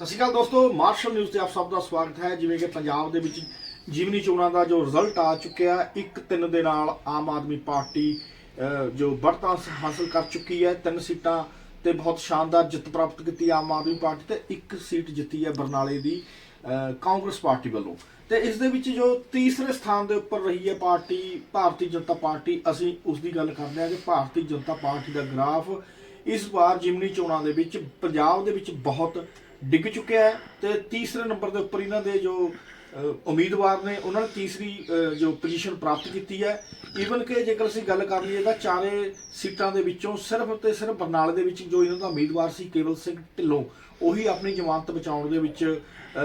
ਸਤਿ ਸ਼੍ਰੀ ਅਕਾਲ ਦੋਸਤੋ, martial news ਤੇ ਆਪ ਸਭ ਦਾ ਸਵਾਗਤ ਹੈ। ਜਿਵੇਂ ਕਿ ਪੰਜਾਬ ਦੇ ਵਿੱਚ ਜੀਵਨੀ ਚੋਣਾਂ ਦਾ ਜੋ ਰਿਜ਼ਲਟ ਆ ਚੁੱਕਿਆ 1-3 ਦੇ ਨਾਲ ਆਮ ਆਦਮੀ ਪਾਰਟੀ ਜੋ ਬੜਤਾ ਹਾਸਲ ਕਰ ਚੁੱਕੀ ਹੈ, ਤਿੰਨ ਸੀਟਾਂ ਤੇ ਬਹੁਤ ਸ਼ਾਨਦਾਰ ਜਿੱਤ ਪ੍ਰਾਪਤ ਕੀਤੀ ਆਮ ਆਦਮੀ ਪਾਰਟੀ ਤੇ ਇੱਕ ਸੀਟ ਜਿੱਤੀ ਹੈ ਬਰਨਾਲੇ ਦੀ ਕਾਂਗਰਸ ਪਾਰਟੀ ਵੱਲੋਂ। ਤੇ ਇਸ ਦੇ ਵਿੱਚ ਜੋ ਤੀਸਰੇ ਸਥਾਨ ਦੇ ਉੱਪਰ ਰਹੀ ਹੈ ਪਾਰਟੀ, ਭਾਰਤੀ ਜਨਤਾ ਪਾਰਟੀ, ਅਸੀਂ ਉਸ ਦੀ ਗੱਲ ਕਰਦੇ ਹਾਂ ਕਿ ਭਾਰਤੀ ਜਨਤਾ ਪਾਰਟੀ ਦਾ ਗ੍ਰਾਫ ਇਸ ਵਾਰ ਜਿਮਨੀ ਚੋਣਾਂ ਦੇ ਵਿੱਚ ਪੰਜਾਬ ਦੇ ਵਿੱਚ ਬਹੁਤ ਡਿੱਗ ਚੁੱਕਿਆ ਹੈ ਤੇ ਤੀਸਰੇ ਨੰਬਰ ਦੇ ਉੱਪਰ ਇਹਨਾਂ ਦੇ ਜੋ ਉਮੀਦਵਾਰ ਨੇ ਉਹਨਾਂ ਨੇ ਤੀਸਰੀ ਜੋ ਪੋਜੀਸ਼ਨ ਪ੍ਰਾਪਤ ਕੀਤੀ ਹੈ। ਈਵਨ ਕਿ ਜੇਕਰ ਅਸੀਂ ਗੱਲ ਕਰ ਲਈਏ ਤਾਂ ਚਾਰੇ ਸੀਟਾਂ ਦੇ ਵਿੱਚੋਂ ਸਿਰਫ ਤੇ ਸਿਰਫ ਬਰਨਾਲੇ ਦੇ ਵਿੱਚ ਜੋ ਇਹਨਾਂ ਦਾ ਉਮੀਦਵਾਰ ਸੀ ਕੇਵਲ ਸਿੰਘ ਢਿੱਲੋਂ, ਉਹੀ ਆਪਣੀ ਜ਼ਮਾਨਤ ਬਚਾਉਣ ਦੇ ਵਿੱਚ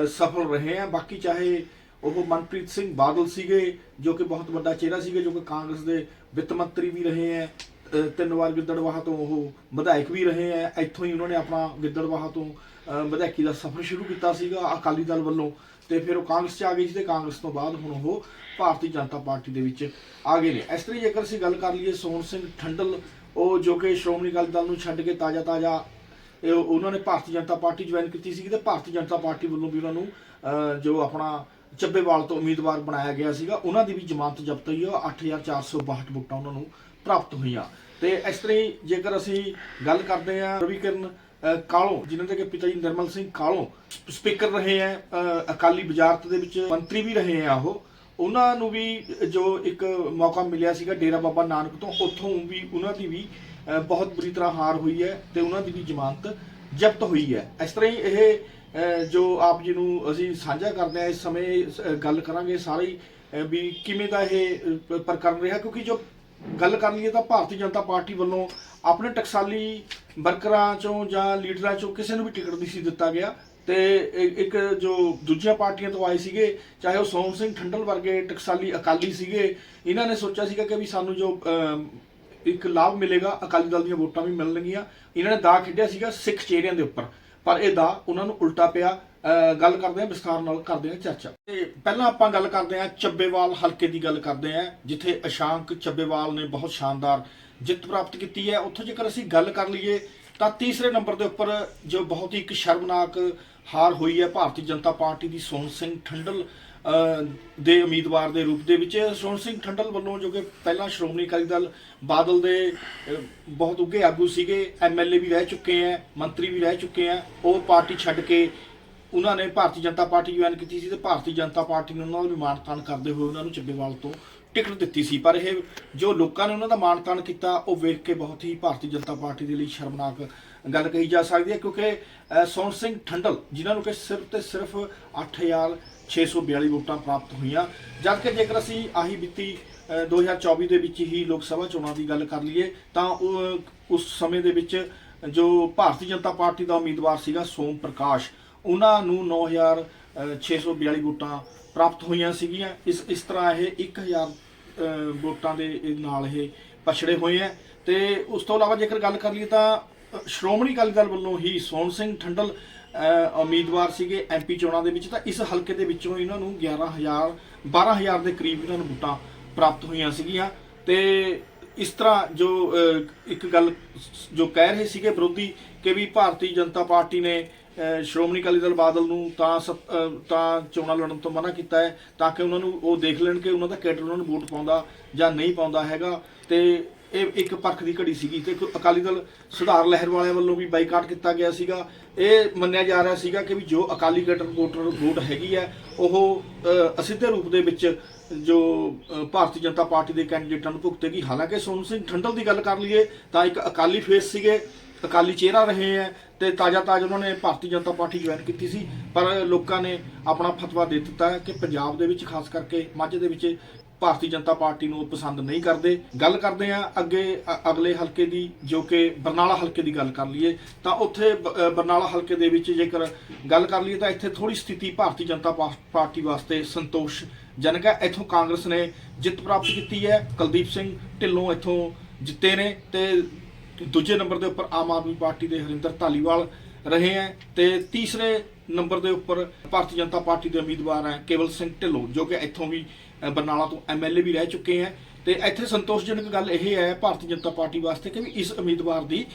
ਸਫਲ ਰਹੇ ਆ ਬਾਕੀ ਚਾਹੇ ਉਹ ਮਨਪ੍ਰੀਤ ਸਿੰਘ ਬਾਦਲ ਸੀਗੇ, ਜੋ ਕਿ ਬਹੁਤ ਵੱਡਾ ਚਿਹਰਾ ਸੀਗੇ, ਜੋ ਕਿ ਕਾਂਗਰਸ ਦੇ ਵਿੱਤ ਮੰਤਰੀ ਵੀ ਰਹੇ ਹੈ ਤਿੰਨ ਵਾਰ ਗਿੱਦੜਵਾਹਾ ਤੋਂ ਉਹ ਵਿਧਾਇਕ ਵੀ ਰਹੇ ਹੈ। ਇੱਥੋਂ ਹੀ ਉਹਨਾਂ ਨੇ ਆਪਣਾ ਗਿੱਦੜਵਾਹਾ ਤੋਂ ਵਿਧਾਇਕੀ ਦਾ ਸਫ਼ਰ ਸ਼ੁਰੂ ਕੀਤਾ ਸੀਗਾ ਅਕਾਲੀ ਦਲ ਵੱਲੋਂ ਤੇ ਫਿਰ ਉਹ ਕਾਂਗਰਸ 'ਚ ਆ ਗਏ ਸੀ ਤੇ ਕਾਂਗਰਸ ਤੋਂ ਬਾਅਦ ਹੁਣ ਉਹ ਭਾਰਤੀ ਜਨਤਾ ਪਾਰਟੀ ਦੇ ਵਿੱਚ ਆ ਗਏ ਨੇ। ਇਸ ਤਰ੍ਹਾਂ ਜੇਕਰ ਅਸੀਂ ਗੱਲ ਕਰ ਲਈਏ ਸੋਹਣ ਸਿੰਘ ਠੰਡਲ, ਉਹ ਜੋ ਕਿ ਸ਼੍ਰੋਮਣੀ ਅਕਾਲੀ ਦਲ ਨੂੰ ਛੱਡ ਕੇ ਤਾਜ਼ਾ ਤਾਜ਼ਾ ਉਹਨਾਂ ਨੇ ਭਾਰਤੀ ਜਨਤਾ ਪਾਰਟੀ ਜੁਆਇਨ ਕੀਤੀ ਸੀ ਤੇ ਭਾਰਤੀ ਜਨਤਾ ਪਾਰਟੀ ਵੱਲੋਂ ਵੀ ਉਹਨਾਂ ਨੂੰ ਜੋ ਆਪਣਾ ਚੱਬੇਵਾਲ ਤੋਂ ਉਮੀਦਵਾਰ ਬਣਾਇਆ ਗਿਆ ਸੀਗਾ, ਉਹਨਾਂ ਦੀ ਵੀ ਜ਼ਮਾਨਤ ਜ਼ਬਤ ਹੋਈ ਹੈ 8462 ਵੋਟਾਂ ਉਹਨਾਂ ਨੂੰ ਪ੍ਰਾਪਤ ਹੋਈਆਂ। ਤੇ ਇਸ ਤਰ੍ਹਾਂ ਹੀ ਜੇਕਰ ਅਸੀਂ ਗੱਲ ਕਰਦੇ ਹਾਂ ਰਵੀ ਕਿਰਨ ਕਾਲੋਂ ਜਿਨ੍ਹਾਂ ਦੇ ਕਿ ਪਿਤਾ ਜੀ ਨਿਰਮਲ ਸਿੰਘ ਕਾਲੋਂ ਸਪੀਕਰ ਰਹੇ ਆ ਅਕਾਲੀ ਵਜ਼ਾਰਤ ਦੇ ਵਿੱਚ ਮੰਤਰੀ ਵੀ ਰਹੇ ਆ ਉਹ। ਉਹਨਾਂ ਨੂੰ ਵੀ ਜੋ ਇੱਕ ਮੌਕਾ ਮਿਲਿਆ ਸੀਗਾ ਡੇਰਾ ਬਾਬਾ ਨਾਨਕ ਤੋਂ ਉੱਥੋਂ ਵੀ ਉਹਨਾਂ ਦੀ ਵੀ ਬਹੁਤ ਬੁਰੀ ਤਰ੍ਹਾਂ ਹਾਰ ਹੋਈ ਹੈ ਤੇ ਉਹਨਾਂ ਦੀ ਵੀ ਜ਼ਮਾਨਤ ਜ਼ਬਤ ਹੋਈ ਹੈ। ਇਸ ਤਰ੍ਹਾਂ ਹੀ ਇਹ ਜੋ ਆਪ ਜੀ ਨੂੰ ਅਸੀਂ ਸਾਂਝਾ ਕਰਦੇ ਹਾਂ ਇਸ ਸਮੇਂ ਗੱਲ ਕਰਾਂਗੇ ਸਾਰੇ ਵੀ ਕਿਵੇਂ ਦਾ ਇਹ ਅਹ, ਪ੍ਰਕਰਨ ਰਿਹਾ ਕਿਉਂਕਿ ਜੋ ਗੱਲ ਕਰ ਲਈਏ ਤਾਂ ਭਾਰਤੀ ਜਨਤਾ ਪਾਰਟੀ ਵੱਲੋਂ ਆਪਣੇ ਟਕਸਾਲੀ ਵਰਕਰਾਂ ਚੋਂ ਜਾਂ ਲੀਡਰਾਂ ਚੋਂ ਕਿਸੇ ਨੂੰ ਵੀ ਟਿਕਟ ਨਹੀਂ ਸੀ ਦਿੱਤਾ ਗਿਆ। ਤੇ ਇੱਕ ਜੋ ਦੂਜੀਆਂ ਪਾਰਟੀਆਂ ਤੋਂ ਆਏ ਸੀਗੇ ਚਾਹੇ ਉਹ ਸੋਮ ਸਿੰਘ ਠੰਡਲ ਵਰਗੇ ਟਕਸਾਲੀ ਅਕਾਲੀ ਸੀਗੇ ਇਹਨਾਂ ਨੇ ਸੋਚਿਆ ਸੀਗਾ ਕਿ ਵੀ ਸਾਨੂੰ ਜੋ ਇੱਕ ਲਾਭ ਮਿਲੇਗਾ ਅਕਾਲੀ ਦਲ ਦੀਆਂ ਵੋਟਾਂ ਵੀ ਮਿਲਣਗੀਆਂ। ਇਹਨਾਂ ਨੇ ਦਾ ਖੇਡਿਆ ਸੀਗਾ ਸਿੱਖ ਚਿਹਰਿਆਂ ਦੇ ਉੱਪਰ। ਪਰ ਇਹ ਦਾ ਉਹਨਾਂ ਨੂੰ ਉਲਟਾ ਪਿਆ। ਅਹ, ਗੱਲ ਕਰਦੇ ਹਾਂ ਵਿਸਥਾਰ ਨਾਲ ਕਰਦੇ ਹਾਂ ਚਰਚਾ। ਤੇ ਪਹਿਲਾਂ ਆਪਾਂ ਗੱਲ ਕਰਦੇ ਹਾਂ ਚੱਬੇਵਾਲ ਹਲਕੇ ਦੀ ਗੱਲ ਕਰਦੇ ਹਾਂ ਜਿੱਥੇ ਅਸ਼ਾਂਕ ਚੱਬੇਵਾਲ ਨੇ ਬਹੁਤ ਸ਼ਾਨਦਾਰ ਜਿੱਤ ਪ੍ਰਾਪਤ ਕੀਤੀ ਹੈ। ਉੱਥੋਂ ਜੇਕਰ ਅਸੀਂ ਗੱਲ ਕਰ ਲਈਏ ਤਾਂ ਤੀਸਰੇ ਨੰਬਰ ਦੇ ਉੱਪਰ ਜੋ ਬਹੁਤ ਹੀ ਇੱਕ ਸ਼ਰਮਨਾਕ ਹਾਰ ਹੋਈ ਹੈ ਭਾਰਤੀ ਜਨਤਾ ਪਾਰਟੀ ਦੀ ਸੋਹਣ ਸਿੰਘ ਠੰਡਲ ਦੇ ਉਮੀਦਵਾਰ ਦੇ ਰੂਪ ਦੇ ਵਿੱਚ। ਸੋਹਣ ਸਿੰਘ ਠੰਡਲ ਵੱਲੋਂ ਜੋ ਕਿ ਪਹਿਲਾਂ ਸ਼੍ਰੋਮਣੀ ਅਕਾਲੀ ਦਲ ਬਾਦਲ ਦੇ ਬਹੁਤ ਉੱਘੇ ਆਗੂ ਸੀਗੇ ਐਮਐਲਏ ਵੀ ਰਹਿ ਚੁੱਕੇ ਹੈ, ਮੰਤਰੀ ਵੀ ਰਹਿ ਚੁੱਕੇ ਹੈ। ਉਹ ਪਾਰਟੀ ਛੱਡ ਕੇ ਉਹਨਾਂ ਨੇ ਭਾਰਤੀ ਜਨਤਾ ਪਾਰਟੀ ਜੁਆਇਨ ਕੀਤੀ ਸੀ ਤੇ ਭਾਰਤੀ ਜਨਤਾ ਪਾਰਟੀ ਨੇ ਉਹਨਾਂ ਦਾ ਵੀ ਮਾਣ-ਤਾਣ ਕਰਦੇ ਹੋਏ ਉਹਨਾਂ ਨੂੰ ਚੱਬੇਵਾਲ ਤੋਂ ਟਿਕਟ ਦਿੱਤੀ ਸੀ ਪਰ ਇਹ ਜੋ ਲੋਕਾਂ ਨੇ ਉਹਨਾਂ ਦਾ ਮਾਣ-ਤਾਣ ਕੀਤਾ ਉਹ ਵੇਖ ਕੇ ਬਹੁਤ ਹੀ ਭਾਰਤੀ ਜਨਤਾ ਪਾਰਟੀ ਦੇ ਲਈ ਸ਼ਰਮਨਾਕ ਗੱਲ ਕਹੀ ਜਾ ਸਕਦੀ ਹੈ ਕਿਉਂਕਿ ਸੋਹਣ ਸਿੰਘ ਠੰਡਲ ਜਿਨ੍ਹਾਂ ਨੂੰ ਕਿ ਸਿਰਫ ਤੇ ਸਿਰਫ 8642 ਵੋਟਾਂ ਪ੍ਰਾਪਤ ਹੋਈਆਂ ਜਦ ਕਿ ਜੇਕਰ ਅਸੀਂ ਆਹੀ ਬੀਤੀ ਅਹ, 2024 ਦੇ ਵਿੱਚ ਹੀ ਲੋਕ ਸਭਾ ਚੋਣਾਂ ਦੀ ਗੱਲ ਕਰ ਲਈਏ ਤਾਂ ਉਹ ਉਸ ਸਮੇਂ ਦੇ ਵਿੱਚ ਜੋ ਭਾਰਤੀ ਜਨਤਾ ਪਾਰਟੀ ਦਾ ਉਮੀਦਵਾਰ ਸੀਗਾ ਸੋਮ ਪ੍ਰਕਾਸ਼ ਉਹਨਾਂ ਨੂੰ 9642 ਵੋਟਾਂ ਪ੍ਰਾਪਤ ਹੋਈਆਂ ਸੀਗੀਆਂ। ਇਸ ਇਸ ਤਰ੍ਹਾਂ ਇਹ 1000 ਅਹ, ਵੋਟਾਂ ਦੇ ਨਾਲ ਇਹ ਪਛੜੇ ਹੋਏ ਆ ਤੇ ਉਸ ਤੋਂ ਇਲਾਵਾ ਜੇਕਰ ਗੱਲ ਕਰ ਲਈਏ ਤਾਂ ਸ਼੍ਰੋਮਣੀ ਅਕਾਲੀ ਦਲ ਵੱਲੋਂ ਹੀ ਸੋਹਣ ਸਿੰਘ ਠੰਡਲ ਉਮੀਦਵਾਰ ਸੀਗੇ ਐਮਪੀ ਚੋਣਾਂ ਦੇ ਵਿੱਚ। ਤਾਂ ਇਸ ਹਲਕੇ ਦੇ ਵਿੱਚੋਂ ਇਹਨਾਂ ਨੂੰ 11000 12000 ਦੇ ਕਰੀਬ ਇਹਨਾਂ ਨੂੰ ਵੋਟਾਂ ਪ੍ਰਾਪਤ ਹੋਈਆਂ ਸੀਗੀਆਂ। ਤੇ ਇਸ ਤਰ੍ਹਾਂ ਜੋ ਇੱਕ ਗੱਲ ਜੋ ਕਹਿ ਰਹੇ ਸੀਗੇ ਵਿਰੋਧੀ ਕਿ ਵੀ ਭਾਰਤੀ ਜਨਤਾ ਪਾਰਟੀ ਨੇ ਸ਼੍ਰੋਮਣੀ ਅਕਾਲੀ ਦਲ ਬਾਦਲ ਨੂੰ ਤਾਂ ਸਤ- ਤਾਂ ਚੋਣਾਂ ਲੜਨ ਤੋਂ ਮਨਾ ਕੀਤਾ ਹੈ ਤਾਂ ਕਿ ਉਹਨਾਂ ਨੂੰ ਉਹ ਦੇਖ ਲੈਣ ਕਿ ਉਹਨਾਂ ਦਾ ਕੈਡਰ ਉਹਨਾਂ ਨੂੰ ਵੋਟ ਪਾਉਂਦਾ ਜਾਂ ਨਹੀਂ ਪਾਉਂਦਾ ਹੈਗਾ। ਤੇ ਇਹ ਇੱਕ ਪੱਖ ਦੀ ਘੜੀ ਸੀਗੀ ਤੇ ਅਕਾਲੀ ਦਲ ਸੁਧਾਰ ਲਹਿਰ ਵਾਲਿਆਂ ਵੱਲੋਂ ਵੀ ਬਾਈਕਾਟ ਕੀਤਾ ਗਿਆ ਸੀਗਾ। ਇਹ ਮੰਨਿਆ ਜਾ ਰਿਹਾ ਸੀਗਾ ਕਿ ਵੀ ਜੋ ਅਕਾਲੀ ਕੈਡਰ ਵੋਟਰ ਵੋਟ ਹੈਗੀ ਹੈ, ਉਹ ਅਸਿੱਧੇ ਰੂਪ ਦੇ ਵਿੱਚ ਜੋ ਭਾਰਤੀ ਜਨਤਾ ਪਾਰਟੀ ਦੇ ਕੈਂਡੀਡੇਟਾਂ ਨੂੰ ਭੁਗਤੇਗੀ। ਹਾਲਾਂਕਿ ਸੋਹਣ ਸਿੰਘ ਠੰਡਲ ਦੀ ਗੱਲ ਕਰ ਲਈਏ ਤਾਂ ਇੱਕ ਅਕਾਲੀ ਫੇਸ ਸੀਗੇ, ਅਕਾਲੀ ਚਿਹਰਾ ਰਹੇ ਹੈ ਤੇ ਤਾਜ਼ਾ ਤਾਜ਼ਾ ਉਹਨਾਂ ਨੇ ਭਾਰਤੀ ਜਨਤਾ ਪਾਰਟੀ ਜੁਆਇਨ ਕੀਤੀ ਸੀ, ਪਰ ਲੋਕਾਂ ਨੇ ਆਪਣਾ ਫਤਵਾ ਦੇ ਦਿੱਤਾ ਕਿ ਪੰਜਾਬ ਦੇ ਵਿੱਚ ਖਾਸ ਕਰਕੇ ਮਾਝੇ ਦੇ ਵਿੱਚ ਭਾਰਤੀ ਜਨਤਾ ਪਾਰਟੀ ਨੂੰ ਉਹ ਪਸੰਦ ਨਹੀਂ ਕਰਦੇ। ਗੱਲ ਕਰਦੇ ਆ ਅੱਗੇ ਅਗਲੇ ਹਲਕੇ ਦੀ, ਜੋ ਕਿ ਬਰਨਾਲਾ ਹਲਕੇ ਦੀ ਗੱਲ ਕਰ ਲਈਏ, ਤਾਂ ਉੱਥੇ ਬ- ਬਰਨਾਲਾ ਹਲਕੇ ਦੇ ਵਿੱਚ ਜੇਕਰ ਗੱਲ ਕਰ ਲਈਏ ਤਾਂ ਇੱਥੇ ਥੋੜੀ ਸਥਿਤੀ ਭਾਰਤੀ ਜਨਤਾ ਪਾ- ਪਾਰਟੀ ਵਾਸਤੇ ਸੰਤੋਸ਼ਜਨਕ ਹੈ। ਇੱਥੋਂ ਕਾਂਗਰਸ ਨੇ ਜਿੱਤ ਪ੍ਰਾਪਤ ਕੀਤੀ ਹੈ, ਕੁਲਦੀਪ ਸਿੰਘ ਢਿੱਲੋਂ ਇੱਥੋਂ ਜਿੱਤੇ ਨੇ ਤੇ ਦੂਜੇ ਨੰਬਰ ਦੇ ਉੱਪਰ ਆਮ ਆਦਮੀ ਪਾਰਟੀ ਦੇ ਹਰਿੰਦਰ ਧਾਲੀਵਾਲ ਰਹੇ ਹੈ ਤੇ ਤੀਸਰੇ ਨੰਬਰ ਦੇ ਉੱਪਰ ਭਾਰਤੀ ਜਨਤਾ ਪਾਰਟੀ ਦੇ ਉਮੀਦਵਾਰ ਹੈ ਕੇਵਲ ਸਿੰਘ ਢਿੱਲੋਂ, ਜੋ ਕਿ ਇੱਥੋਂ ਵੀ ਬਰਨਾਲਾ ਤੋਂ ਐਮਐਲਏ ਵੀ ਰਹਿ ਚੁੱਕੇ ਹੈ। ਤੇ ਇੱਥੇ ਸੰਤੋਸ਼ਜਨਕ ਗੱਲ ਇਹ ਹੈ ਭਾਰਤੀ ਜਨਤਾ ਪਾਰਟੀ ਵਾਸਤੇ ਕਿ ਵੀ ਇਸ ਉਮੀਦਵਾਰ ਦੀ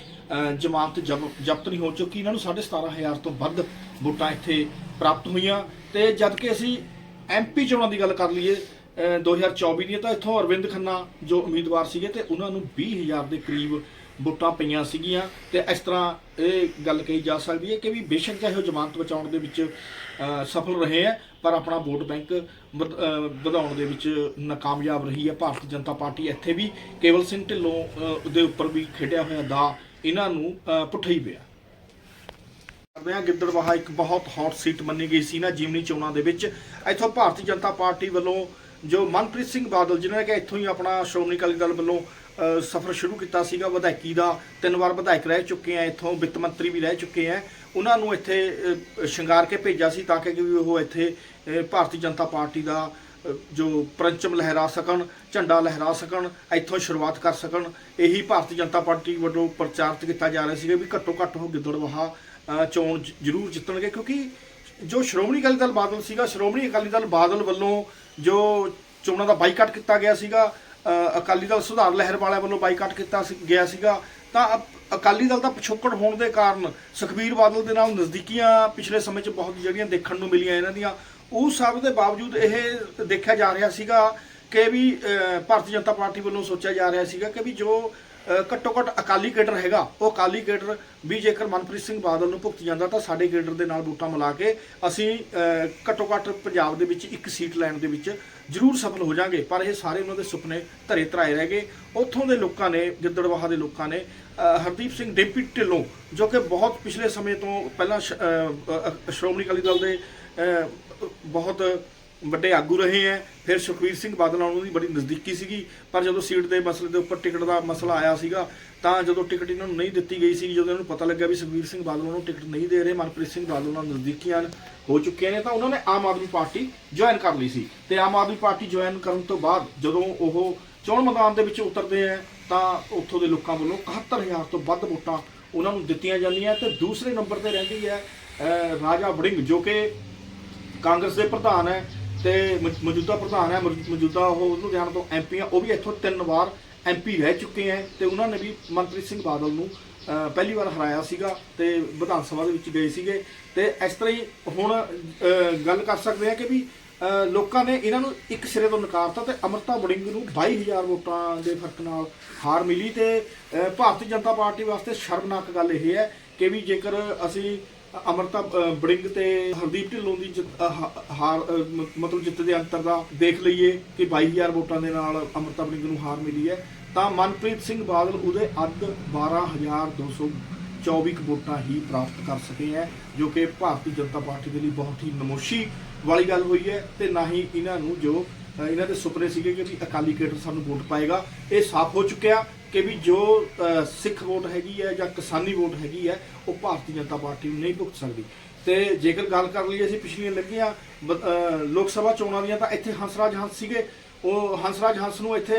ਜ਼ਮਾਨਤ ਜ਼ਬ- ਜ਼ਬਤ ਨਹੀਂ ਹੋ ਚੁੱਕੀ। ਇਹਨਾਂ ਨੂੰ 17500 ਤੋਂ ਵੱਧ ਵੋਟਾਂ ਇੱਥੇ ਪ੍ਰਾਪਤ ਹੋਈਆਂ। ਤੇ ਜਦਕਿ ਅਸੀਂ ਐਮਪੀ ਚੋਣਾਂ ਦੀ ਗੱਲ ਕਰ ਲਈਏ ਅਹ 2024 ਦੀ ਤਾਂ ਇੱਥੋਂ ਅਰਵਿੰਦ ਖੰਨਾ ਜੋ ਉਮੀਦਵਾਰ ਸੀਗੇ ਤੇ ਉਹਨਾਂ ਨੂੰ 20000 ਦੇ ਕਰੀਬ ਵੋਟਾਂ ਪਈਆਂ ਸੀਗੀਆਂ ਤੇ ਇਸ ਤਰ੍ਹਾਂ ਇਹ ਗੱਲ ਕਹੀ ਜਾ ਸਕਦੀ ਹੈ ਕਿ ਵੀ ਬੇਸ਼ੱਕ ਚਾਹੇ ਉਹ ਜ਼ਮਾਨਤ ਬਚਾਉਣ ਦੇ ਵਿੱਚ ਸਫਲ ਰਹੇ ਹੈ ਪਰ ਆਪਣਾ ਵੋਟ ਬੈਂਕ ਵਧ- ਵਧਾਉਣ ਦੇ ਵਿੱਚ ਨਾਕਾਮਯਾਬ ਰਹੀ ਹੈ। ਭਾਰਤੀ ਜਨਤਾ ਪਾਰਟੀ ਇੱਥੇ ਵੀ ਕੇਵਲ ਸਿੰਘ ਢਿੱਲੋਂ ਦੇ ਉੱਪਰ ਵੀ ਖੇਡਿਆ ਹੋਇਆ ਦਾ ਇਹਨਾਂ ਨੂੰ ਅਹ, ਪੁੱਠਾ ਹੀ ਪਿਆ। ਕਰਦੇ ਹਾਂ ਗਿੱਦੜਵਾਹਾ ਇੱਕ ਬਹੁਤ ਹੌਟ ਸੀਟ ਮੰਨੀ ਗਈ ਸੀ ਨਾ ਜਿਮਨੀ ਚੋਣਾਂ ਦੇ ਵਿੱਚ। ਇੱਥੋਂ ਭਾਰਤੀ ਜਨਤਾ ਪਾਰਟੀ ਵੱਲੋਂ ਜੋ ਮਨਪ੍ਰੀਤ ਸਿੰਘ ਬਾਦਲ, ਜਿਨ੍ਹਾਂ ਨੇ ਕਿ ਇੱਥੋਂ ਹੀ ਆਪਣਾ ਸ਼੍ਰੋਮਣੀ ਅਕਾਲੀ ਦਲ ਵੱਲੋਂ ਸਫ਼ਰ ਸ਼ੁਰੂ ਕੀਤਾ ਸੀਗਾ, ਵਿਧਾਇਕੀ ਦਾ, ਤਿੰਨ ਵਾਰ ਵਿਧਾਇਕ ਰਹਿ ਚੁੱਕੇ ਆ ਇੱਥੋਂ, ਵਿੱਤ ਮੰਤਰੀ ਵੀ ਰਹਿ ਚੁੱਕੇ ਆ। ਉਹਨਾਂ ਨੂੰ ਇੱਥੇ ਸ਼ਿੰਗਾਰ ਕੇ ਭੇਜਿਆ ਸੀ ਤਾਂ ਕਿ ਉਹ ਇੱਥੇ ਭਾਰਤੀ ਜਨਤਾ ਪਾਰਟੀ ਦਾ ਜੋ ਪਰੰਚਮ ਲਹਿਰਾ ਸਕਣ, ਝੰਡਾ ਲਹਿਰਾ ਸਕਣ, ਇੱਥੋਂ ਸ਼ੁਰੂਆਤ ਕਰ ਸਕਣ। ਇਹੀ ਭਾਰਤੀ ਜਨਤਾ ਪਾਰਟੀ ਵੱਲੋਂ ਪ੍ਰਚਾਰਿਤ ਕੀਤਾ ਜਾ ਰਿਹਾ ਸੀਗਾ ਵੀ ਘੱਟੋ ਘੱਟ ਉਹ ਗਿੱਦੜਵਾਹਾ ਚੋਣ ਜ਼ਰੂਰ ਜਿੱਤਣਗੇ ਕਿਉਂਕਿ ਜੋ ਸ਼੍ਰੋਮਣੀ ਅਕਾਲੀ ਦਲ ਬਾਦਲ ਸੀਗਾ, ਸ਼੍ਰੋਮਣੀ ਅਕਾਲੀ ਦਲ ਬਾਦਲ ਵੱਲੋਂ ਜੋ ਚੋਣਾਂ ਦਾ ਬਾਈਕਾਟ ਕੀਤਾ ਗਿਆ ਸੀਗਾ ਅਕਾਲੀ ਦਲ ਸੁਧਾਰ ਲਹਿਰ ਵਾਲਿਆਂ ਵੱਲੋਂ ਬਾਈਕਾਟ ਕੀਤਾ ਸੀ- ਗਿਆ ਸੀਗਾ, ਤਾਂ ਅਕਾਲੀ ਦਲ ਦਾ ਪਿਛੋਕੜ ਹੋਣ ਦੇ ਕਾਰਨ ਸੁਖਬੀਰ ਬਾਦਲ ਦੇ ਨਾਲ ਨਜ਼ਦੀਕੀਆਂ ਪਿਛਲੇ ਸਮੇਂ 'ਚ ਬਹੁਤ ਜਿਹੜੀਆਂ ਦੇਖਣ ਨੂੰ ਮਿਲੀਆਂ ਇਹਨਾਂ ਦੀਆਂ, ਉਹ ਸਭ ਦੇ ਬਾਵਜੂਦ ਇਹ ਦੇਖਿਆ ਜਾ ਰਿਹਾ ਸੀਗਾ ਕਿ ਵੀ ਭਾਰਤੀ ਜਨਤਾ ਪਾਰਟੀ ਵੱਲੋਂ ਸੋਚਿਆ ਜਾ ਰਿਹਾ ਸੀਗਾ ਕਿ ਵੀ ਜੋ ਘੱਟੋ ਘੱਟ ਅਕਾਲੀ ਕੇਡਰ ਹੈਗਾ, ਉਹ ਅਕਾਲੀ ਕੇਡਰ ਵੀ ਜੇਕਰ ਮਨਪ੍ਰੀਤ ਸਿੰਘ ਬਾਦਲ ਨੂੰ ਭੁਗਤ ਜਾਂਦਾ ਤਾਂ ਸਾਡੇ ਕੇਡਰ ਦੇ ਨਾਲ ਵੋਟਾਂ ਮਿਲਾ ਕੇ ਅਸੀਂ ਘੱਟੋ ਘੱਟ ਪੰਜਾਬ ਦੇ ਵਿੱਚ ਇੱਕ ਸੀਟ ਲੈਣ ਦੇ ਵਿੱਚ ਜ਼ਰੂਰ ਸਫਲ ਹੋ ਜਾਾਂਗੇ। ਪਰ ਇਹ ਸਾਰੇ ਉਹਨਾਂ ਦੇ ਸੁਪਨੇ ਧਰੇ ਧਰਾਏ ਰਹਿ ਗਏ। ਉੱਥੋਂ ਦੇ ਲੋਕਾਂ ਨੇ ਗਿੱਦੜਵਾਹਾ ਦੇ ਲੋਕਾਂ ਨੇ ਹਰਦੀਪ ਸਿੰਘ ਡਿੰਪੀ ਢਿੱਲੋਂ, ਜੋ ਕਿ ਬਹੁਤ ਪਿਛਲੇ ਸਮੇਂ ਤੋਂ ਪਹਿਲਾਂ ਸ਼੍ਰੋਮਣੀ ਅਕਾਲੀ ਦਲ ਦੇ ਬਹੁਤ ਵੱਡੇ ਆਗੂ ਰਹੇ ਹੈ। ਫਿਰ ਸੁਖਵੀਰ ਸਿੰਘ ਬਾਦਲ ਨਾਲ ਉਹਨਾਂ ਦੀ ਬੜੀ ਨਜ਼ਦੀਕੀ ਸੀਗੀ। ਪਰ ਜਦੋਂ ਸੀਟ ਦੇ ਮਸਲੇ ਦੇ ਉੱਪਰ ਟਿਕਟ ਦਾ ਮਸਲਾ ਆਇਆ ਸੀਗਾ, ਤਾਂ ਜਦੋਂ ਟਿਕਟ ਇਹਨਾਂ ਨੂੰ ਨਹੀਂ ਦਿੱਤੀ ਗਈ ਸੀ ਜਦੋਂ ਇਹਨਾਂ ਨੂੰ ਪਤਾ ਲੱਗਿਆ ਵੀ ਸੁਖਵੀਰ ਸਿੰਘ ਬਾਦਲ ਉਹਨਾਂ ਨੂੰ ਟਿਕਟ ਨਹੀਂ ਦੇ ਰਹੇ, ਮਨਪ੍ਰੀਤ ਸਿੰਘ ਬਾਦਲ ਨਾਲ ਨਜ਼ਦੀਕੀਆਂ ਹੋ ਚੁੱਕੀਆਂ ਨੇ, ਤਾਂ ਉਹਨਾਂ ਨੇ ਆਮ ਆਦਮੀ ਪਾਰਟੀ ਜੁਆਇਨ ਕਰ ਲਈ ਸੀ। ਤੇ ਆਮ ਆਦਮੀ ਪਾਰਟੀ ਜੁਆਇਨ ਕਰਨ ਤੋਂ ਬਾਅਦ ਜਦੋਂ ਉਹ ਚੋਣ ਮੈਦਾਨ ਦੇ ਵਿੱਚ ਉਤਰਦੇ ਹੈ, ਤਾਂ ਉੱਥੋਂ ਦੇ ਲੋਕਾਂ ਵੱਲੋਂ 71000 ਤੋਂ ਵੱਧ ਵੋਟਾਂ ਉਹਨਾਂ ਨੂੰ ਦਿੱਤੀਆਂ ਜਾਂਦੀਆਂ ਤੇ ਦੂਸਰੇ ਨੰਬਰ ਤੇ ਰਹਿੰਦੀ ਹੈ ਰਾਜਾ ਵੜਿੰਗ, ਜੋ ਕਿ ਕਾਂਗਰਸ ਦੇ ਪ੍ਰਧਾਨ ਹੈ। ਤੇ ਮ- ਮੌਜੂਦਾ ਪ੍ਰਧਾਨ ਹੈ ਮੌਜੂ- ਮੌਜੂਦਾ ਉਹ ਲੁਧਿਆਣਾ ਤੋਂ ਐਮਪੀ ਆ ਉਹ ਵੀ ਇੱਥੋਂ ਤਿੰਨ ਵਾਰ ਐਮਪੀ ਰਹਿ ਚੁੱਕੇ ਹੈ ਤੇ ਉਹਨਾਂ ਨੇ ਵੀ ਮਨਪ੍ਰੀਤ ਸਿੰਘ ਬਾਦਲ ਨੂੰ ਅਹ, ਪਹਿਲੀ ਵਾਰ ਹਰਾਇਆ ਸੀਗਾ ਤੇ ਵਿਧਾਨ ਸਭਾ ਦੇ ਵਿੱਚ ਗਏ ਸੀਗੇ ਤੇ ਇਸ ਤਰ੍ਹਾਂ ਹੀ ਹੁਣ ਅਹ, ਗੱਲ ਕਰ ਸਕਦੇ ਆ ਕਿ ਵੀ ਅਹ, ਲੋਕਾਂ ਨੇ ਇਹਨਾਂ ਨੂੰ ਇੱਕ ਸਿਰੇ ਤੋਂ ਨਕਾਰਤਾ ਤੇ ਅਮਰਤਾ ਵੜਿੰਗ ਨੂੰ 22000 ਵੋਟਾਂ ਦੇ ਫ਼ਰਕ ਨਾਲ ਹਾਰ ਮਿਲੀ ਤੇ ਅਹ, ਭਾਰਤੀ ਜਨਤਾ ਪਾਰਟੀ ਵਾਸਤੇ ਸ਼ਰਮਨਾਕ ਗੱਲ ਇਹ ਹੈ ਕਿ ਵੀ ਜੇਕਰ ਅਸੀਂ ਅਮਰਤਾ ਬੜਿੰਗ ਤੇ ਹਰਦੀਪ ਢਿੱਲੋਂ ਦੀ ਜਿੱਤ- ਹਾਰ ਮਤਲਬ ਜਿੱਤ ਦੇ ਅੰਤਰ ਦਾ ਦੇਖ ਲਈਏ ਕਿ 22000 ਵੋਟਾਂ ਦੇ ਨਾਲ ਅਮਰਤਾ ਬੜਿੰਗ ਨੂੰ ਹਾਰ ਮਿਲੀ ਹੈ। ਤਾਂ ਮਨਪ੍ਰੀਤ ਸਿੰਘ ਬਾਦਲ ਉਹਦੇ ਅੱਧ 12224 ਕੁ ਵੋਟਾਂ ਹੀ ਪ੍ਰਾਪਤ ਕਰ ਸਕੇ ਹੈ, ਜੋ ਕਿ ਭਾਰਤੀ ਜਨਤਾ ਪਾਰਟੀ ਦੇ ਲਈ ਬਹੁਤ ਹੀ ਨਮੋਸ਼ੀ ਵਾਲੀ ਗੱਲ ਹੋਈ ਹੈ ਤੇ ਨਾ ਹੀ ਇਹਨਾਂ ਨੂੰ ਜੋ ਇਹਨਾਂ ਦੇ ਸੁਪਨੇ ਸੀਗੇ ਕਿ ਵੀ ਅਕਾਲੀ ਕੇਡਰ ਸਾਨੂੰ ਵੋਟ ਪਾਏਗਾ। ਇਹ ਸਾਫ਼ ਹੋ ਚੁੱਕਿਆ ਕਿ ਵੀ ਜੋ ਸਿੱਖ ਵੋਟ ਹੈਗੀ ਹੈ ਜਾਂ ਕਿਸਾਨੀ ਵੋਟ ਹੈਗੀ ਹੈ ਉਹ ਭਾਰਤੀ ਜਨਤਾ ਪਾਰਟੀ ਨੂੰ ਨਹੀਂ ਭੁਗਤ ਸਕਦੀ। ਤੇ ਜੇਕਰ ਗੱਲ ਕਰ ਲਈਏ ਅਸੀਂ ਪਿਛਲੀਆਂ ਲੱਗੀਆਂ ਬ- ਲੋਕ ਸਭਾ ਚੋਣਾਂ ਦੀਆਂ ਤਾਂ ਇੱਥੇ ਹੰਸਰਾਜ ਹੰਸ ਸੀਗੇ। ਉਹ ਹੰਸਰਾਜ ਹੰਸ ਨੂੰ ਇੱਥੇ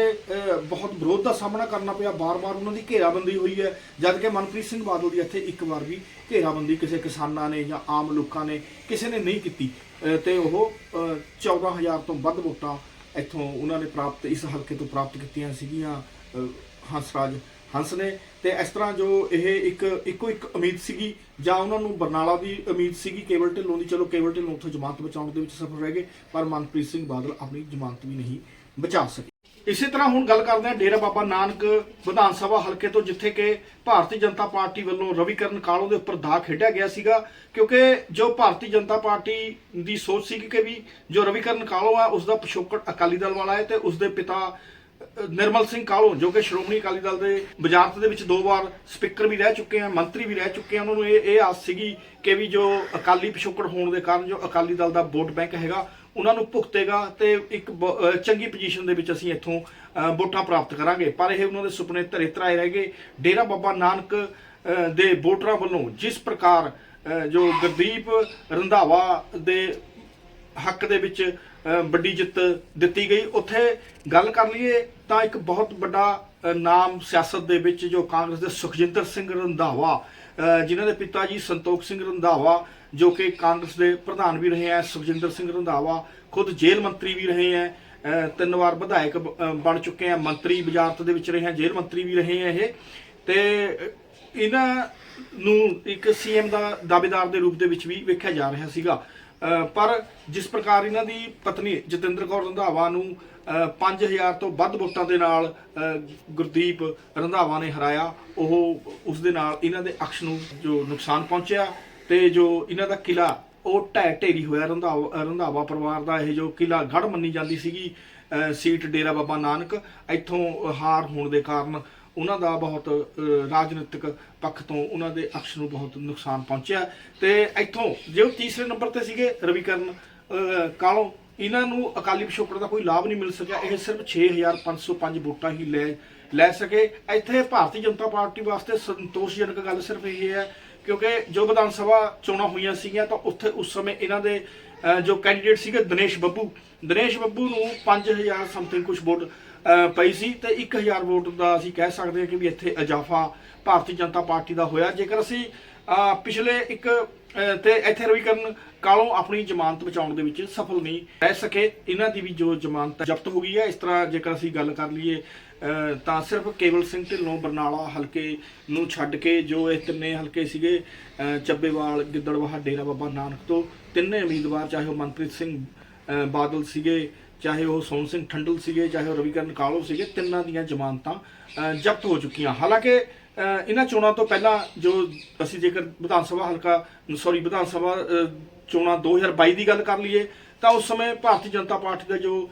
ਬਹੁਤ ਵਿਰੋਧ ਦਾ ਸਾਹਮਣਾ ਕਰਨਾ ਪਿਆ। ਬਾਰ-ਬਾਰ ਉਹਨਾਂ ਦੀ ਘੇਰਾਬੰਦੀ ਹੋਈ ਹੈ। ਜਦ ਕਿ ਮਨਪ੍ਰੀਤ ਸਿੰਘ ਬਾਦਲ ਦੀ ਇੱਥੇ ਇੱਕ ਵਾਰ ਵੀ ਘੇਰਾਬੰਦੀ ਕਿਸੇ ਕਿਸਾਨਾਂ ਨੇ ਜਾਂ ਆਮ ਲੋਕਾਂ ਨੇ ਕਿਸੇ ਨੇ ਨਹੀਂ ਕੀਤੀ। ਅ, ਤੇ ਉਹ ਅ, 14000 ਤੋਂ ਵੱਧ ਵੋਟਾਂ ਇੱਥੋਂ ਉਹਨਾਂ ਨੇ ਪ੍ਰਾਪਤ ਇਸ ਹਲਕੇ ਤੋਂ ਪ੍ਰਾਪਤ ਕੀਤੀਆਂ ਸੀਗੀਆਂ ਅ, ਹੰਸਰਾਜ ਹੰਸ ਨੇ। ਤੇ ਇਸ ਤਰ੍ਹਾਂ ਜੋ ਇਹ ਇੱਕ ਇੱਕੋ ਇੱਕ ਉਮੀਦ ਸੀਗੀ ਜਾਂ ਉਹਨਾਂ ਨੂੰ ਬਰਨਾਲਾ ਦੀ ਉਮੀਦ ਸੀਗੀ ਕੇਵਲ ਢਿੱਲੋਂ ਦੀ ਚਲੋ ਕੇਵਲ ਢਿੱਲੋਂ ਉੱਥੋਂ ਜ਼ਮਾਨਤ ਬਚਾਉਣ ਦੇ ਵਿੱਚ ਸਫਲ ਰਹਿ ਗਏ ਪਰ ਮਨਪ੍ਰੀਤ ਸਿੰਘ ਬਾਦਲ ਆਪਣੀ ਜ਼ਮਾਨਤ ਵੀ ਨਹੀਂ ਬਚਾ ਸਕੇ। ਇਸੇ ਤਰ੍ਹਾਂ ਹੁਣ ਗੱਲ ਕਰਦੇ ਹਾਂ ਡੇਰਾ ਬਾਬਾ ਨਾਨਕ ਵਿਧਾਨ ਸਭਾ ਹਲਕੇ ਤੋਂ, ਜਿੱਥੇ ਕਿ ਭਾਰਤੀ ਜਨਤਾ ਪਾਰਟੀ ਵੱਲੋਂ ਰਵੀਕਰਨ ਕਾਲੋ ਦੇ ਉੱਪਰ ਦਾ ਖੇਡਿਆ ਗਿਆ ਸੀਗਾ, ਕਿਉਂਕਿ ਜੋ ਭਾਰਤੀ ਜਨਤਾ ਪਾਰਟੀ ਦੀ ਸੋਚ ਸੀ ਕਿ ਵੀ ਜੋ ਰਵੀਕਰਨ ਕਾਲੋਂ ਹੈ ਉਸ ਦਾ ਪਿਛੋਕੜ ਅਕਾਲੀ ਦਲ ਵਾਲਾ ਹੈ ਤੇ ਉਸ ਦੇ ਪਿਤਾ ਨਿਰਮਲ ਸਿੰਘ ਕਾਲੋਂ, ਜੋ ਕਿ ਸ਼੍ਰੋਮਣੀ ਅਕਾਲੀ ਦਲ ਦੇ ਵਜ਼ਾਰਤ ਦੇ ਵਿੱਚ ਦੋ ਵਾਰ ਸਪੀਕਰ ਵੀ ਰਹਿ ਚੁੱਕੇ ਆ, ਮੰਤਰੀ ਵੀ ਰਹਿ ਚੁੱਕੇ ਆ, ਉਹਨਾਂ ਨੂੰ ਇਹ ਇਹ ਆਸ ਸੀਗੀ ਕਿ ਵੀ ਜੋ ਅਕਾਲੀ ਪਿਛੋਕੜ ਹੋਣ ਦੇ ਕਾਰਨ, ਜੋ ਅਕਾਲੀ ਦਲ ਦਾ ਵੋਟ ਬੈਂਕ ਹੈਗਾ ਉਹਨਾਂ ਨੂੰ ਭੁਗਤੇਗਾ ਤੇ ਇੱਕ ਬ- ਚੰਗੀ ਪੋਜੀਸ਼ਨ ਦੇ ਵਿੱਚ ਅਸੀਂ ਇੱਥੋਂ ਵੋਟਾਂ ਪ੍ਰਾਪਤ ਕਰਾਂਗੇ। ਪਰ ਇਹ ਉਹਨਾਂ ਦੇ ਸੁਪਨੇ ਧਰੇ ਧਰਾਏ ਰਹਿ ਗਏ। ਡੇਰਾ ਬਾਬਾ ਨਾਨਕ ਦੇ ਵੋਟਰਾਂ ਵੱਲੋਂ ਜਿਸ ਪ੍ਰਕਾਰ ਜੋ ਗੁਰਦੀਪ ਰੰਧਾਵਾ ਦੇ ਹੱਕ ਦੇ ਵਿੱਚ ਵੱਡੀ ਜਿੱਤ ਦਿੱਤੀ ਗਈ, ਉੱਥੇ ਗੱਲ ਕਰ ਲਈਏ ਤਾਂ ਇੱਕ ਬਹੁਤ ਵੱਡਾ ਨਾਮ ਸਿਆਸਤ ਦੇ ਵਿੱਚ ਜੋ ਕਾਂਗਰਸ ਦੇ ਸੁਖਜਿੰਦਰ ਸਿੰਘ ਰੰਧਾਵਾ ਜਿਨ੍ਹਾਂ ਦੇ ਪਿਤਾ ਜੀ ਸੰਤੋਖ ਸਿੰਘ ਰੰਧਾਵਾ ਜੋ ਕਿ ਕਾਂਗਰਸ ਦੇ ਪ੍ਰਧਾਨ ਵੀ ਰਹੇ ਹੈ ਸੁਖਜਿੰਦਰ ਸਿੰਘ ਰੰਧਾਵਾ ਖੁਦ ਜੇਲ੍ਹ ਮੰਤਰੀ ਵੀ ਰਹੇ ਹੈ ਤਿੰਨ ਵਾਰ ਵਿਧਾਇਕ ਬ- ਬਣ ਚੁੱਕੇ ਹੈ ਮੰਤਰੀ ਵਜ਼ਾਰਤ ਦੇ ਵਿੱਚ ਰਹੇ ਆ ਜੇਲ੍ਹ ਮੰਤਰੀ ਵੀ ਰਹੇ ਹੈ ਇਹ। ਤੇ ਇਹਨਾਂ ਨੂੰ ਇੱਕ ਸੀਐਮ ਦਾ ਦਾਅਵੇਦਾਰ ਦੇ ਰੂਪ ਦੇ ਵਿੱਚ ਵੀ ਵੇਖਿਆ ਜਾ ਰਿਹਾ ਸੀਗਾ। ਪਰ ਜਿਸ ਪ੍ਰਕਾਰ ਇਹਨਾਂ ਦੀ ਪਤਨੀ ਜਤਿੰਦਰ ਕੌਰ ਰੰਧਾਵਾ ਨੂੰ ਅਹ, 5000 ਤੋਂ ਵੱਧ ਵੋਟਾਂ ਦੇ ਨਾਲ ਗੁਰਦੀਪ ਰੰਧਾਵਾ ਨੇ ਹਰਾਇਆ ਉਹ ਉਸ ਦੇ ਨਾਲ ਇਹਨਾਂ ਦੇ ਅਕਸ਼ ਨੂੰ ਜੋ ਨੁਕਸਾਨ ਪਹੁੰਚਿਆ ਤੇ ਜੋ ਇਹਨਾਂ ਦਾ ਕਿਲਾ ਉਹ ਢਹਿ ਢੇਰੀ ਹੋਇਆ ਰੰਧਾਵਾ ਰੰਧਾਵਾ ਪਰਿਵਾਰ ਦਾ ਇਹ ਜੋ ਕਿਲਾ ਗੜ ਮੰਨੀ ਜਾਂਦੀ ਸੀਗੀ ਸੀਟ ਡੇਰਾ ਬਾਬਾ ਨਾਨਕ ਇੱਥੋਂ ਹਾਰ ਹੋਣ ਦੇ ਕਾਰਨ ਉਹਨਾਂ ਦਾ ਬਹੁਤ ਰਾਜਨੀਤਿਕ ਪੱਖ ਤੋਂ ਉਹਨਾਂ ਦੇ ਅਕਸ਼ ਨੂੰ ਬਹੁਤ ਨੁਕਸਾਨ ਪਹੁੰਚਿਆ। ਤੇ ਇੱਥੋਂ ਜੋ ਤੀਸਰੇ ਨੰਬਰ ਤੇ ਸੀਗੇ ਰਵੀਕਰਨ ਅਹ, ਕਾਲੋਂ ਇਹਨਾਂ ਨੂੰ ਅਕਾਲੀ ਪਿਛੋਕੜ ਦਾ ਕੋਈ ਲਾਭ ਨਹੀਂ ਮਿਲ ਸਕਿਆ ਇਹ ਸਿਰਫ 6505 ਵੋਟਾਂ ਹੀ ਲੈ ਲੈ ਸਕੇ। ਇੱਥੇ ਭਾਰਤੀ ਜਨਤਾ ਪਾਰਟੀ ਵਾਸਤੇ ਸੰਤੋਸ਼ਜਨਕ ਗੱਲ ਸਿਰਫ ਇਹ ਹੈ ਕਿਉਂਕਿ ਜੋ ਵਿਧਾਨ ਸਭਾ ਚੋਣਾਂ ਹੋਈਆਂ ਸੀਗੀਆਂ ਤਾਂ ਉੱਥੇ ਉਸ ਸਮੇਂ ਇਹਨਾਂ ਦੇ ਜੋ ਕੈਂਡੀਡੇਟ ਸੀਗੇ ਦਿਨੇਸ਼ ਬੱਬੂ ਦਿਨੇਸ਼ ਬੱਬੂ ਨੂੰ 5000 ਸਮਥਿੰਗ ਕੁਝ ਵੋਟ ਪਈ ਸੀ ਤੇ 1000 ਵੋਟ ਦਾ ਅਸੀਂ ਕਹਿ ਸਕਦੇ ਹਾਂ ਕਿ ਵੀ ਇੱਥੇ ਇਜ਼ਾਫਾ ਭਾਰਤੀ ਜਨਤਾ ਪਾਰਟੀ ਦਾ ਹੋਇਆ। ਜੇਕਰ ਅਸੀਂ ਪਿਛਲੇ ਇੱਕ ਅਹ, ਤੇ ਇੱਥੇ ਰਵੀਕਰਨ ਕਾਲੋਂ ਆਪਣੀ ਜ਼ਮਾਨਤ ਬਚਾਉਣ ਦੇ ਵਿੱਚ ਸਫਲ ਨਹੀਂ ਰਹਿ ਸਕੇ ਇਹਨਾਂ ਦੀ ਵੀ ਜੋ ਜ਼ਮਾਨਤ ਜ਼ਬਤ ਹੋ ਗਈ ਹੈ। ਇਸ ਤਰ੍ਹਾਂ ਜੇਕਰ ਅਸੀਂ ਗੱਲ ਕਰ ਲਈਏ ਤਾਂ ਸਿਰਫ ਕੇਵਲ ਸਿੰਘ ਢਿੱਲੋਂ ਬਰਨਾਲਾ ਹਲਕੇ ਨੂੰ ਛੱਡ ਕੇ ਜੋ ਇਹ ਤਿੰਨੇ ਹਲਕੇ ਸੀਗੇ ਚੱਬੇਵਾਲ ਗਿੱਦੜਵਾਹਾ ਡੇਰਾ ਬਾਬਾ ਨਾਨਕ ਤੋਂ ਤਿੰਨੇ ਉਮੀਦਵਾਰ ਚਾਹੇ ਉਹ ਮਨਪ੍ਰੀਤ ਸਿੰਘ ਬਾਦਲ ਸੀਗੇ ਚਾਹੇ ਉਹ ਸੋਹਣ ਸਿੰਘ ਠੰਡਲ ਸੀਗੇ ਚਾਹੇ ਉਹ ਰਵੀਕਰਨ ਕਾਲੋ ਸੀਗੇ ਤਿੰਨਾਂ ਦੀਆਂ ਜ਼ਮਾਨਤਾਂ ਜ਼ਬਤ ਹੋ ਚੁੱਕੀਆਂ। ਹਾਲਾਂਕਿ ਇਹਨਾਂ ਚੋਣਾਂ ਤੋਂ ਪਹਿਲਾਂ ਜੋ ਅਸੀਂ ਜੇਕਰ ਵਿਧਾਨ ਸਭਾ ਹਲਕਾ ਸੌਰੀ ਵਿਧਾਨ ਸਭਾ ਅਹ, ਚੋਣਾਂ 2022 ਦੀ ਗੱਲ ਕਰ ਲਈਏ ਤਾਂ ਉਸ ਸਮੇਂ ਭਾਰਤੀ ਜਨਤਾ ਪਾਰਟੀ ਦਾ ਜੋ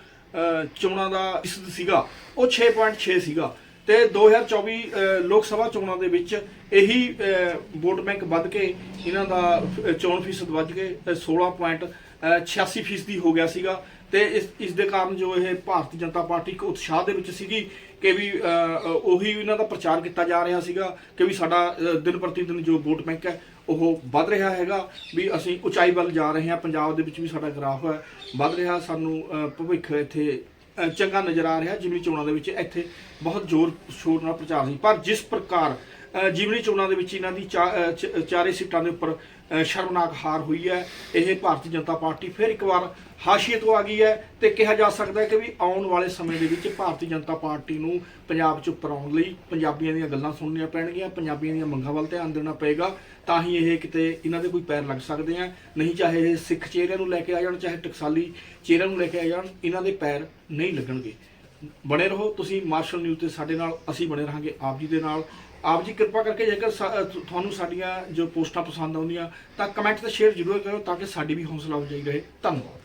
ਚੋਣਾਂ ਦਾ ਇਸਦ ਸੀਗਾ ਉਹ 6.6 ਸੀਗਾ। ਤੇ 2024 ਅਹ, ਲੋਕ ਸਭਾ ਚੋਣਾਂ ਦੇ ਵਿੱਚ ਇਹੀ ਵੋਟ ਬੈਂਕ ਵੱਧ ਕੇ ਇਹਨਾਂ ਦਾ ਚੋਣ ਫੀਸਦ ਵੱਧ ਕੇ ਅਹ, 16.86 ਫੀਸਦੀ ਹੋ ਗਿਆ ਸੀਗਾ। ਤੇ ਇਸ ਇਸ ਦੇ ਕਾਰਨ ਜੋ ਇਹ ਭਾਰਤੀ ਜਨਤਾ ਪਾਰਟੀ ਇੱਕ ਉਤਸ਼ਾਹ ਦੇ ਵਿੱਚ ਸੀਗੀ ਕਿ ਵੀ ਉਹੀ ਇਹਨਾਂ ਦਾ ਪ੍ਰਚਾਰ ਕੀਤਾ ਜਾ ਰਿਹਾ ਸੀਗਾ ਕਿ ਵੀ ਸਾਡਾ ਦਿਨ ਪ੍ਰਤੀ ਦਿਨ ਜੋ ਵੋਟ ਬੈਂਕ ਹੈ, ਉਹ ਵੱਧ ਰਿਹਾ ਹੈਗਾ। ਵੀ ਅਸੀਂ ਉਚਾਈ ਵੱਲ ਜਾ ਰਹੇ ਹਾਂ, ਪੰਜਾਬ ਦੇ ਵਿੱਚ ਵੀ ਸਾਡਾ ਗ੍ਰਾਫ ਹੈ, ਵੱਧ ਰਿਹਾ ਸਾਨੂੰ ਭਵਿੱਖ ਇੱਥੇ ਚੰਗਾ ਨਜ਼ਰ ਆ ਰਿਹਾ, ਜਿਮਨੀ ਚੋਣਾਂ ਦੇ ਵਿੱਚ ਇੱਥੇ ਬਹੁਤ ਜ਼ੋਰ ਸ਼ੋਰ ਨਾਲ ਪ੍ਰਚਾਰ ਸੀ ਪਰ ਜਿਸ ਪ੍ਰਕਾਰ ਜਿਮਨੀ ਚੋਣਾਂ ਦੇ ਵਿੱਚ ਇਹਨਾਂ ਦੀ ਚਾ- ਚਾਰੇ ਸੀਟਾਂ ਦੇ ਉੱਪਰ ਸ਼ਰਮਨਾਕ ਹਾਰ ਹੋਈ ਹੈ। ਇਹ ਭਾਰਤੀ ਜਨਤਾ ਪਾਰਟੀ ਫਿਰ ਇੱਕ ਵਾਰ ਹਾਸ਼ੀਏ ਤੋਂ ਆ ਗਈ ਹੈ ਤੇ ਕਿਹਾ ਜਾ ਸਕਦਾ ਹੈ ਕਿ ਵੀ ਆਉਣ ਵਾਲੇ ਸਮੇਂ ਦੇ ਵਿੱਚ ਭਾਰਤੀ ਜਨਤਾ ਪਾਰਟੀ ਨੂੰ ਪੰਜਾਬ 'ਚ ਉੱਪਰ ਆਉਣ ਲਈ ਪੰਜਾਬੀਆਂ ਦੀਆਂ ਗੱਲਾਂ ਸੁਣਨੀਆਂ ਪੈਣਗੀਆਂ, ਪੰਜਾਬੀਆਂ ਦੀਆਂ ਮੰਗਾਂ ਵੱਲ ਧਿਆਨ ਦੇਣਾ ਪਏਗਾ, ਤਾਂ ਹੀ ਇਹ ਕਿਤੇ ਇਹਨਾਂ ਦੇ ਕੋਈ ਪੈਰ ਲੱਗ ਸਕਦੇ ਆ। ਨਹੀਂ ਚਾਹੇ ਇਹ ਸਿੱਖ ਚਿਹਰਿਆਂ ਨੂੰ ਲੈ ਕੇ ਆ ਜਾਣ, ਚਾਹੇ ਟਕਸਾਲੀ ਚਿਹਰਿਆਂ ਨੂੰ ਲੈ ਕੇ ਆ ਜਾਣ, ਇਹਨਾਂ ਦੇ ਪੈਰ ਨਹੀਂ ਲੱਗਣਗੇ। ਬਣੇ ਰਹੋ ਤੁਸੀਂ ਮਾਰਸ਼ਲ ਨਿਊਜ਼ ਤੇ ਸਾਡੇ ਨਾਲ, ਅਸੀਂ ਬਣੇ ਰਹਾਂਗੇ ਆਪ ਜੀ ਦੇ ਨਾਲ। ਆਪ ਜੀ ਕਿਰਪਾ ਕਰਕੇ ਜੇਕਰ ਸਾ- ਤੁਹਾਨੂੰ ਸਾਡੀਆਂ ਜੋ ਪੋਸਟਾਂ ਪਸੰਦ ਆਉਂਦੀਆਂ ਤਾਂ ਕਮੈਂਟ ਤੇ ਸ਼ੇਅਰ ਜ਼ਰੂਰ ਕਰੋ ਤਾਂ ਕਿ ਸਾਡੀ ਵੀ ਹੌਸਲਾ ਅਫਜ਼ਾਈ ਰਹੇ। ਧੰਨਵਾਦ।